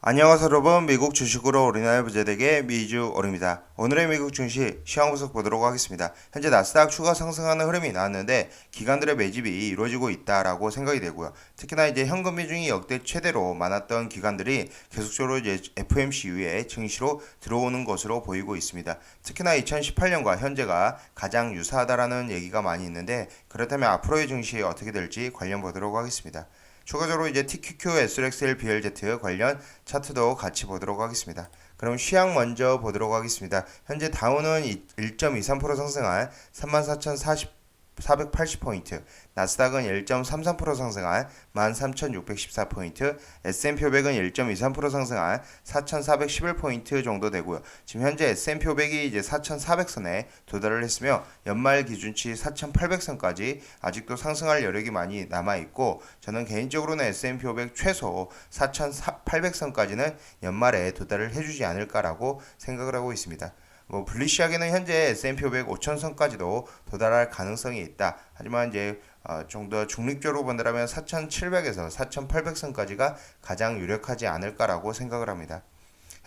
안녕하세요 여러분. 미국 주식으로 우리나라 부재되게 미주 오입니다. 오늘의 미국 증시 시황 분석 보도록 하겠습니다. 현재 나스닥 추가 상승하는 흐름이 나왔는데 기관들의 매집이 이루어지고 있다라고 생각이 되고요. 특히나 이제 현금 비중이 역대 최대로 많았던 기관들이 계속적으로 이제 FMC 이후에 증시로 들어오는 것으로 보이고 있습니다. 특히나 2018년과 현재가 가장 유사하다라는 얘기가 많이 있는데 그렇다면 앞으로의 증시 어떻게 될지 관련 보도록 하겠습니다 추가적으로 이제 TQQ, SXL, BLZ 관련 차트도 같이 보도록 하겠습니다. 그럼 시향 먼저 보도록 하겠습니다. 현재 다우는 1.23% 상승한 34,040 480포인트, 나스닥은 1.33% 상승한 13,614포인트, S&P 500은 1.23% 상승한 4,411포인트 정도 되고요. 지금 현재 S&P 500이 이제 4,400선에 도달을 했으며 연말 기준치 4,800선까지 아직도 상승할 여력이 많이 남아 있고 저는 개인적으로는 S&P 500 최소 4,800선까지는 연말에 도달을 해주지 않을까라고 생각을 하고 있습니다. 뭐 블리시하게는 현재 S&P 500 5천선까지도 도달할 가능성이 있다. 하지만 이제 어, 좀더 중립적으로 본다면 4,700에서 4,800선까지가 가장 유력하지 않을까라고 생각을 합니다.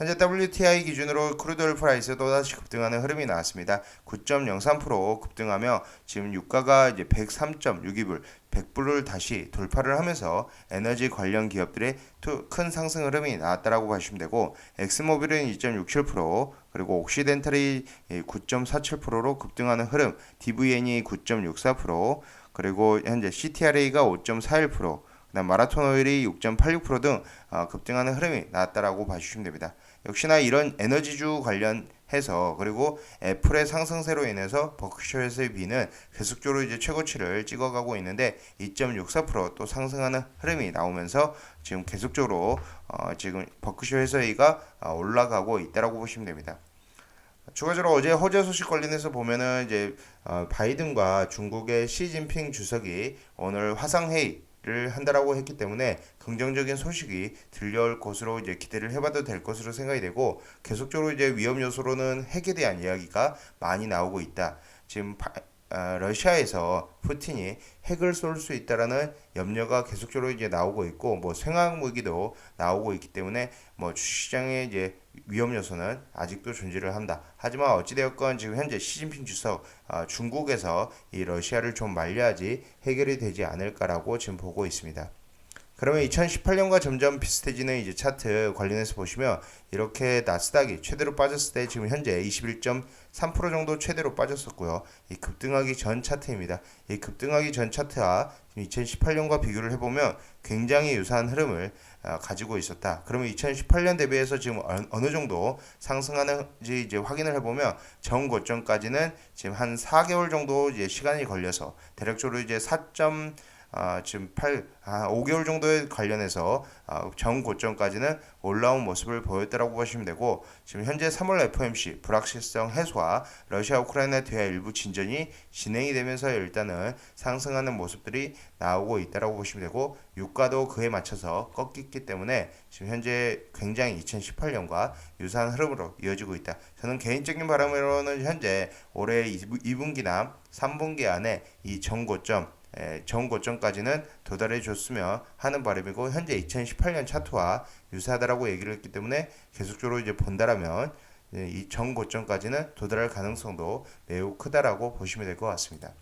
현재 WTI 기준으로 크루드 프라이스 또다시 급등하는 흐름이 나왔습니다. 9.03% 급등하며 지금 유가가 이제 103.62불, 100불을 다시 돌파를 하면서 에너지 관련 기업들의 큰 상승 흐름이 나왔다라고 보시면 되고 엑스모빌은 2.67% 그리고 옥시덴탈이 9.47%로 급등하는 흐름, DVN이 9.64% 그리고 현재 CTRA가 5.41% 그다음 마라톤 오일이 6.86%등 어, 급등하는 흐름이 나왔다라고 봐주시면 됩니다. 역시나 이런 에너지주 관련해서 그리고 애플의 상승세로 인해서 버크셔에서의 비는 계속적으로 이제 최고치를 찍어가고 있는데 2.64%또 상승하는 흐름이 나오면서 지금 계속적으로 어, 지금 버크셔 회사가 어, 올라가고 있다라고 보시면 됩니다. 추가적으로 어제 호재 소식 관련해서 보면은 이제 어, 바이든과 중국의 시진핑 주석이 오늘 화상 회의 를 한다라고 했기 때문에 긍정적인 소식이 들려올 것으로 이제 기대를 해봐도 될 것으로 생각이 되고 계속적으로 이제 위험 요소로는 핵에 대한 이야기가 많이 나오고 있다. 지금 바, 어, 러시아에서 푸틴이 핵을 쏠 수 있다라는 염려가 계속적으로 이제 나오고 있고 뭐 생화학 무기도 나오고 있기 때문에 뭐 주식시장의 이제 위험 요소는 아직도 존재를 한다. 하지만 어찌되었건 지금 현재 시진핑 주석 어, 중국에서 이 러시아를 좀 말려야지 해결이 되지 않을까라고 지금 보고 있습니다. 그러면 2018년과 점점 비슷해지는 이제 차트 관련해서 보시면 이렇게 나스닥이 최대로 빠졌을 때 지금 현재 21.3% 정도 최대로 빠졌었고요. 이 급등하기 전 차트입니다. 이 급등하기 전 차트와 2018년과 비교를 해보면 굉장히 유사한 흐름을 아, 가지고 있었다. 그러면 2018년 대비해서 지금 어느 정도 상승하는지 이제 확인을 해보면 전 고점까지는 지금 한 4개월 정도 이제 시간이 걸려서 대략적으로 이제 4. 아, 지금 8, 아, 5개월 정도에 관련해서 아, 전 고점까지는 올라온 모습을 보였다라고 보시면 되고 지금 현재 3월 FOMC 불확실성 해소와 러시아 우크라이나 대화 일부 진전이 진행이 되면서 일단은 상승하는 모습들이 나오고 있다라고 보시면 되고 유가도 그에 맞춰서 꺾였기 때문에 지금 현재 굉장히 2018년과 유사한 흐름으로 이어지고 있다. 저는 개인적인 바람으로는 현재 올해 2분기나 3분기 안에 이 전고점 전 고점까지는 도달해 줬으면 하는 바람이고 현재 2018년 차트와 유사하다라고 얘기를 했기 때문에 계속적으로 이제 본다라면 이 전 고점까지는 도달할 가능성도 매우 크다라고 보시면 될 것 같습니다.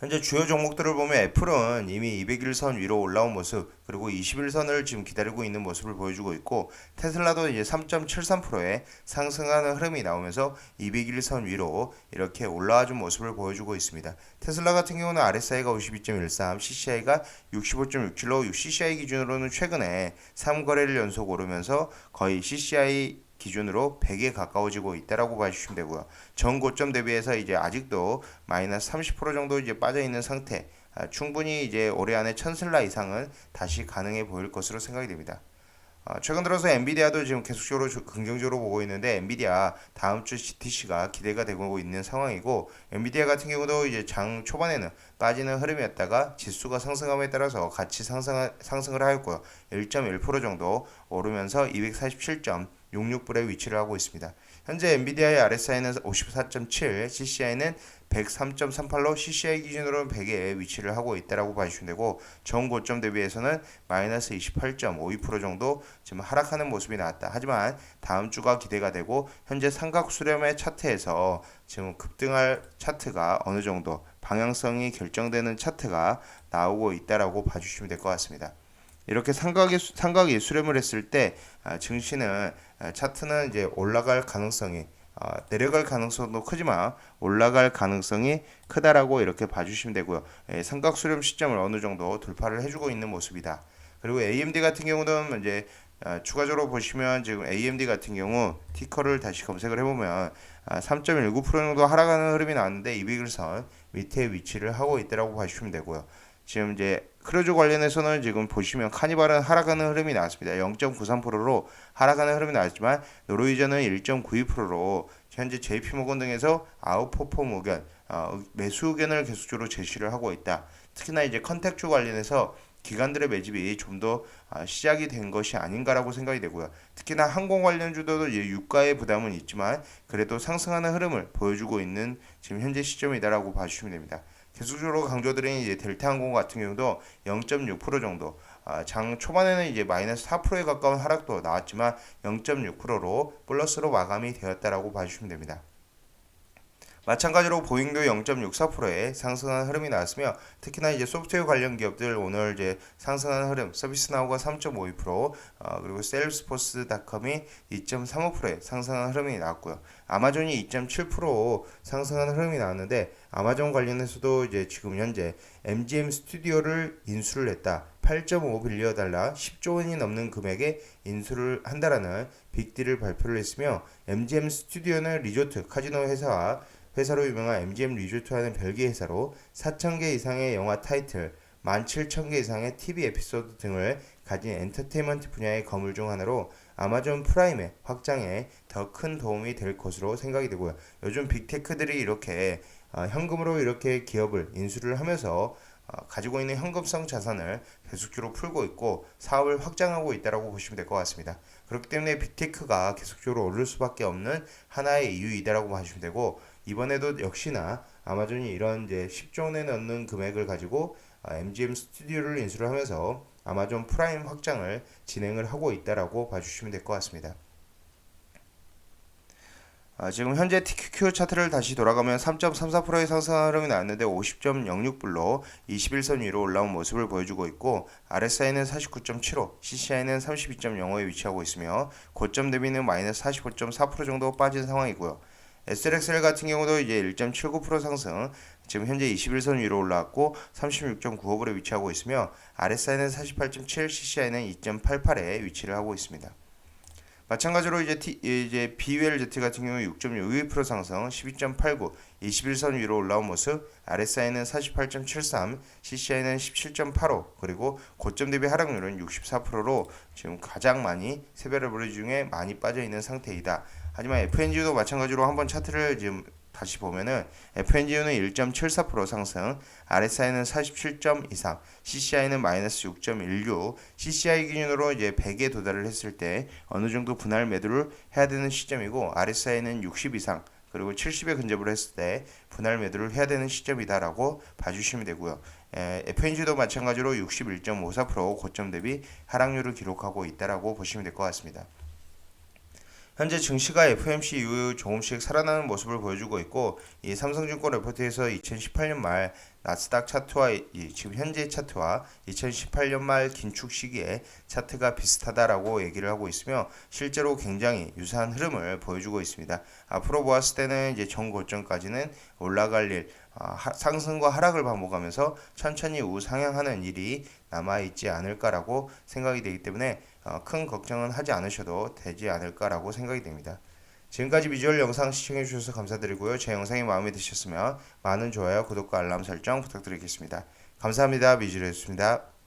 현재 주요 종목들을 보면 애플은 이미 200일선 위로 올라온 모습 그리고 21선을 지금 기다리고 있는 모습을 보여주고 있고 테슬라도 이제 3.73%의 상승하는 흐름이 나오면서 200일선 위로 이렇게 올라와준 모습을 보여주고 있습니다. 테슬라 같은 경우는 RSI가 52.13, CCI가 65.67로 CCI 기준으로는 최근에 3거래를 연속 오르면서 거의 CCI 기준으로 100에 가까워지고 있다라고 봐주시면 되고요. 전 고점 대비해서 이제 아직도 마이너스 30% 정도 이제 빠져 있는 상태. 아, 충분히 이제 올해 안에 천슬라 이상은 다시 가능해 보일 것으로 생각이 됩니다. 어, 최근 들어서 엔비디아도 지금 계속적으로 긍정적으로 보고 있는데 엔비디아 다음 주 GTC가 기대가 되고 있는 상황이고 엔비디아 같은 경우도 이제 장 초반에는 빠지는 흐름이었다가 지수가 상승함에 따라서 같이 상승 상승을 하였고요. 1.1% 정도 오르면서 247점 66불에 위치를 하고 있습니다. 현재 엔비디아의 RSI는 54.7, CCI는 103.38로 CCI 기준으로는 100에 위치를 하고 있다라고 봐주시면 되고 전 고점 대비해서는 마이너스 28.52% 정도 지금 하락하는 모습이 나왔다. 하지만 다음 주가 기대가 되고 현재 삼각 수렴의 차트에서 지금 급등할 차트가 어느 정도 방향성이 결정되는 차트가 나오고 있다라고 봐주시면 될 것 같습니다. 이렇게 삼각이 삼각이 수렴을 했을 때 아, 증시는 아, 차트는 이제 올라갈 가능성이 아, 내려갈 가능성도 크지만 올라갈 가능성이 크다라고 이렇게 봐주시면 되고요. 예, 삼각 수렴 시점을 어느 정도 돌파를 해주고 있는 모습이다. 그리고 AMD 같은 경우는 이제 아, 추가적으로 보시면 지금 AMD 같은 경우 티커를 다시 검색을 해보면 아, 3.19% 정도 하락하는 흐름이 나왔는데 200일선 밑에 위치를 하고 있다라고 봐주시면 되고요. 지금 이제 크루즈 관련해서는 지금 보시면 카니발은 하락하는 흐름이 나왔습니다. 0.93%로 하락하는 흐름이 나왔지만 노르웨이전은 1.92%로 현재 JP모건 등에서 아웃퍼폼 의견, 어, 매수 의견을 계속적으로 제시를 하고 있다. 특히나 이제 컨택주 관련해서 기관들의 매집이 좀더 아, 시작이 된 것이 아닌가라고 생각이 되고요. 특히나 항공 관련 주도 이제 유가의 부담은 있지만 그래도 상승하는 흐름을 보여주고 있는 지금 현재 시점이다라고 봐주시면 됩니다. 계속적으로 강조드린 이제 델타항공 같은 경우도 0.6% 정도 아, 장 초반에는 이제 마이너스 4%에 가까운 하락도 나왔지만 0.6%로 플러스로 마감이 되었다라고 봐주시면 됩니다. 마찬가지로 보잉도 0.64%의 상승하는 흐름이 나왔으며 특히나 이제 소프트웨어 관련 기업들 오늘 이제 상승하는 흐름 서비스나우가 3.52% 어, 그리고 셀스포스닷컴이 2.35%의 상승하는 흐름이 나왔고요. 아마존이 2.7% 상승하는 흐름이 나왔는데 아마존 관련해서도 이제 지금 현재 MGM 스튜디오를 인수를 했다. 8.5 빌리언 달러 10조 원이 넘는 금액에 인수를 한다라는 빅딜을 발표를 했으며 MGM 스튜디오는 리조트 카지노 회사와 회사로 유명한 MGM 리조트라는 별개 회사로 4,000개 이상의 영화 타이틀, 17,000개 이상의 TV 에피소드 등을 가진 엔터테인먼트 분야의 건물 중 하나로 아마존 프라임의 확장에 더 큰 도움이 될 것으로 생각이 되고요. 요즘 빅테크들이 이렇게 어, 현금으로 이렇게 기업을 인수를 하면서 어, 가지고 있는 현금성 자산을 계속적으로 풀고 있고 사업을 확장하고 있다라고 보시면 될 것 같습니다. 그렇기 때문에 빅테크가 계속적으로 오를 수밖에 없는 하나의 이유이다라고 봐주시면 되고 이번에도 역시나 아마존이 이런 이제 10조 원에 넣는 금액을 가지고 아, MGM 스튜디오를 인수를 하면서 아마존 프라임 확장을 진행을 하고 있다라고 봐주시면 될 것 같습니다. 아, 지금 현재 TQQ 차트를 다시 돌아가면 3.34%의 상승 흐름이 나왔는데 50.06불로 21선 위로 올라온 모습을 보여주고 있고 RSI는 49.75, CCI는 32.05에 위치하고 있으며 고점 대비는 마이너스 45.4% 정도 빠진 상황이고요. SLXL 같은 경우도 이제 1.79% 상승, 지금 현재 21선 위로 올라왔고 36.95불에 위치하고 있으며 RSI는 48.7, CCI는 2.88에 위치를 하고 있습니다. 마찬가지로 이제 T, 이제 BULZ 같은 경우 6.62% 상승, 12.89, 21선 위로 올라온 모습, RSI는 48.73, CCI는 17.85, 그리고 고점 대비 하락률은 64%로 지금 가장 많이 세배러블 중에 많이 빠져 있는 상태이다. 하지만 FNG도 마찬가지로 한번 차트를 지금 다시 보면은 FNG는 1.74% 상승, RSI는 47.23, CCI는 마이너스 6.16, CCI 기준으로 이제 100에 도달을 했을 때 어느 정도 분할 매도를 해야 되는 시점이고 RSI는 60 이상 그리고 70에 근접을 했을 때 분할 매도를 해야 되는 시점이다라고 봐주시면 되고요. 에, FNG도 마찬가지로 61.54% 고점 대비 하락률을 기록하고 있다라고 보시면 될 것 같습니다. 현재 증시가 FMC 이후 조금씩 살아나는 모습을 보여주고 있고 이 삼성증권 레포트에서 2018년 말 나스닥 차트와 이 지금 현재 차트와 2018년 말 긴축 시기에 차트가 비슷하다라고 얘기를 하고 있으며 실제로 굉장히 유사한 흐름을 보여주고 있습니다. 앞으로 보았을 때는 이제 전 고점까지는 올라갈 일, 아, 하, 상승과 하락을 반복하면서 천천히 우상향하는 일이 남아 있지 않을까라고 생각이 되기 때문에 어, 큰 걱정은 하지 않으셔도 되지 않을까라고 생각이 됩니다. 지금까지 비주얼 영상 시청해 주셔서 감사드리고요. 제 영상이 마음에 드셨으면 많은 좋아요, 구독과 알람 설정 부탁드리겠습니다. 감사합니다. 미주였습니다.